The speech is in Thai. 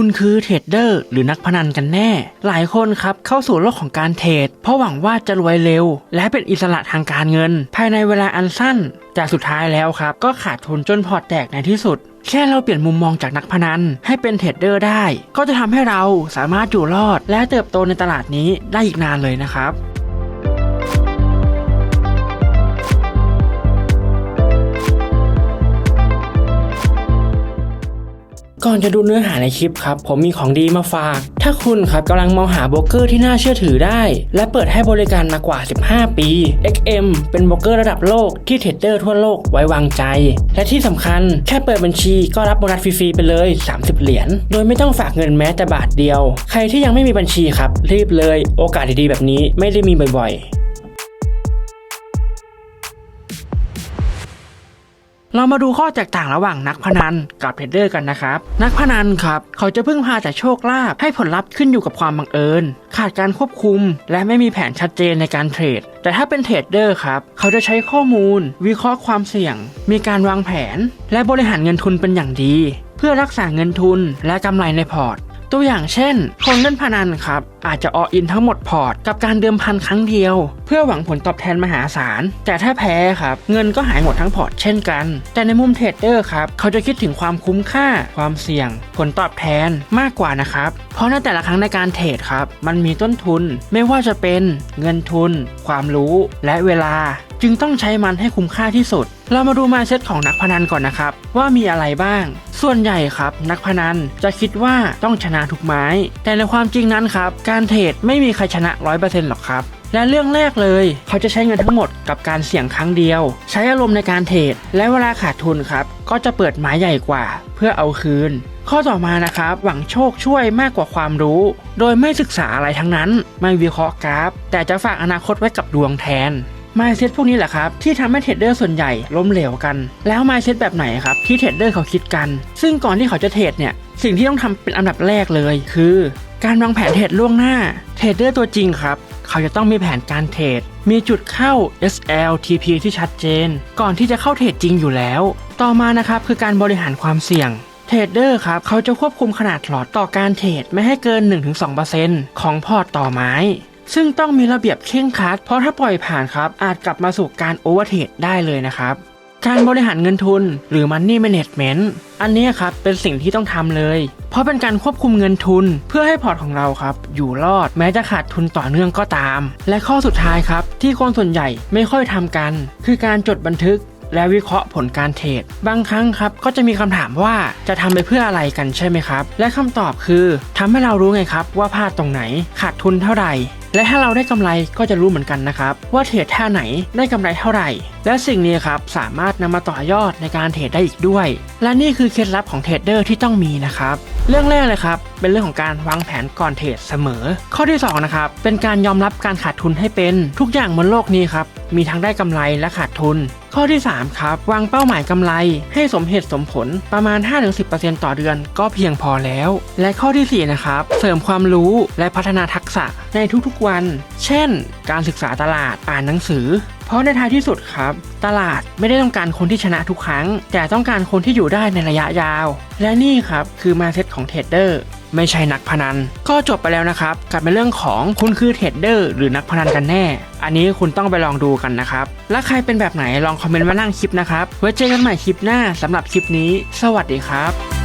คุณคือเทรดเดอร์หรือนักพนันกันแน่ หลายคนครับเข้าสู่โลกของการเทรด เพราะหวังว่าจะรวยเร็ว และเป็นอิสระทางการเงิน ภายในเวลาอันสั้นแต่สุดท้ายแล้วครับ ก็ขาดทุนจนพอร์ตแตกในที่สุด แค่เราเปลี่ยนมุมมองจากนักพนันให้เป็นเทรดเดอร์ได้ ก็จะทำให้เราสามารถอยู่รอด และเติบโตในตลาดนี้ได้อีกนานเลยนะครับ ก่อนจะดูเนื้อหาในคลิปครับ ผมมีของดีมาฝาก ถ้าคุณครับกำลังมองหาโบรกเกอร์ที่น่าเชื่อถือได้ และเปิดให้บริการมากว่า 15 ปี XM เป็นโบรกเกอร์ระดับโลกที่เทรดเดอร์ทั่วโลกไว้วางใจ และที่สำคัญแค่เปิดบัญชีก็รับโบนัสฟรีๆไปเลย 30 เหรียญ โดยไม่ต้องฝากเงินแม้แต่บาทเดียว ใครที่ยังไม่มีบัญชีครับรีบเลย โอกาสดีๆแบบนี้ไม่ได้มีบ่อยๆ เรามาดูข้อแตกต่างระหว่างนักพนันกับเทรดเดอร์กันนะครับ นักพนันครับเขาจะพึ่งพาแต่โชคลาภให้ผลลัพธ์ขึ้นอยู่กับความบังเอิญ ขาดการควบคุม และไม่มีแผนชัดเจนในการเทรด แต่ถ้าเป็นเทรดเดอร์ครับเขาจะใช้ข้อมูล วิเคราะห์ความเสี่ยง มีการวางแผน และบริหารเงินทุนเป็นอย่างดี เพื่อรักษาเงินทุนและกำไรในพอร์ตตัวอย่างเช่น คนเล่นพนันครับอาจจะออินทั้งหมดพอร์ตกับการเดิมพันครั้งเดียว เพื่อหวังผลตอบแทนมหาศาล แต่ถ้าแพ้ครับ เงินก็หายหมดทั้งพอร์ตเช่นกัน แต่ในมุมเทรดเดอร์ครับ เขาจะคิดถึงความคุ้มค่า ความเสี่ยง ผลตอบแทนมากกว่านะครับ เพราะในแต่ละครั้งในการเทรดครับ มันมีต้นทุน ไม่ว่าจะเป็นเงินทุน ความรู้และเวลา จึงต้องใช้มันให้คุ้มค่าที่สุด เรามาดูมาเซตของนักพนันก่อนนะครับ ว่ามีอะไรบ้าง ส่วนใหญ่ครับ นักพนันจะคิดว่าต้องชนะทุกไม้ แต่ในความจริงนั้นครับ การเทรดไม่มีใครชนะ 100%หรอกครับ และเรื่องแรกเลย เขาจะใช้เงินทั้งหมดกับการเสี่ยงครั้งเดียว ใช้อารมณ์ในการเทรดและเวลาขาดทุนครับ ก็จะเปิดไม้ใหญ่กว่า เพื่อเอาคืน ข้อต่อมานะครับ หวังโชคช่วยมากกว่าความรู้ โดยไม่ศึกษาอะไรทั้งนั้น ไม่วิเคราะห์กราฟ แต่จะฝากอนาคตไว้กับดวงแทนมายเซ็ตพวกนี้แหละครับที่ทำให้เทรดเดอร์ส่วนใหญ่ล้มเหลวกัน แล้วมายเซ็ตแบบไหนครับที่เทรดเดอร์เขาคิดกัน ซึ่งก่อนที่เขาจะเทรดเนี่ยสิ่งที่ต้องทำเป็นอันดับแรกเลย คือ การวางแผนเทรดล่วงหน้าเทรดเดอร์ตัวจริงครับ เขาจะต้องมีแผนการเทรด มีจุดเข้า SL TP ที่ชัดเจน ก่อนที่จะเข้าเทรดจริงอยู่แล้ว ต่อมานะครับคือการบริหารความเสี่ยงเทรดเดอร์ครับเขาจะควบคุมขนาดหลอดต่อการเทรดไม่ให้เกิน 1-2%ของพอร์ตต่อไม้ ซึ่งต้องมีระเบียบเคร่งครัดเพราะถ้าปล่อยผ่านครับอาจกลับมาสู่การโอเวอร์เทรดได้เลยนะครับ การบริหารเงินทุน หรือ Money Management อันนี้ครับเป็นสิ่งที่ต้องทำเลย เพราะเป็นการควบคุมเงินทุนเพื่อให้พอร์ตของเราครับ อยู่รอดแม้จะขาดทุนต่อเนื่องก็ตาม และข้อสุดท้ายครับ ที่คนส่วนใหญ่ไม่ค่อยทำกัน คือการจดบันทึกและวิเคราะห์ผลการเทรด บางครั้งครับก็จะมีคำถามว่าจะทำไปเพื่ออะไรกันใช่ไหมครับ และคำตอบคือทำให้เรารู้ไงครับว่าพลาดตรงไหน ขาดทุนเท่าไหร่ และถ้าเราได้กำไรก็จะรู้เหมือนกันนะครับ ว่าเทรดท่าไหนได้กำไรเท่าไหร่ และสิ่งนี้ครับสามารถนำมาต่อยอดในการเทรดได้อีกด้วย และนี่คือเคล็ดลับของเทรดเดอร์ที่ต้องมีนะครับเรื่องแรกเลยครับเป็นเรื่องของการวางแผนก่อนเทรดเสมอ ข้อที่สองนะครับเป็นการยอมรับการขาดทุนให้เป็นทุกอย่างบนโลกนี้ครับมีทั้งได้กำไรและขาดทุน ข้อที่ 3 ครับ วางเป้าหมายกำไร ให้สมเหตุสมผลประมาณ 5-10%ต่อเดือนก็เพียงพอแล้ว และข้อที่ 4 นะครับ เสริมความรู้และพัฒนาทักษะในทุกๆวัน เช่น การศึกษาตลาดอ่านหนังสือ เพราะในท้ายที่สุดครับ ตลาดไม่ได้ต้องการคนที่ชนะทุกครั้ง แต่ต้องการคนที่อยู่ได้ในระยะยาว และนี่ครับคือมาเซ็ตของเทรดเดอร์ ไม่ใช่นักพนัน ก็จบไปแล้วนะครับ กับในเรื่องของคุณคือเทรดเดอร์หรือนักพนันกันแน่ อันนี้คุณต้องไปลองดูกันนะครับ และใครเป็นแบบไหนลองคอมเมนต์มาล่างคลิปนะครับ ไว้เจอกันใหม่คลิปหน้าสำหรับคลิปนี้ สวัสดีครับ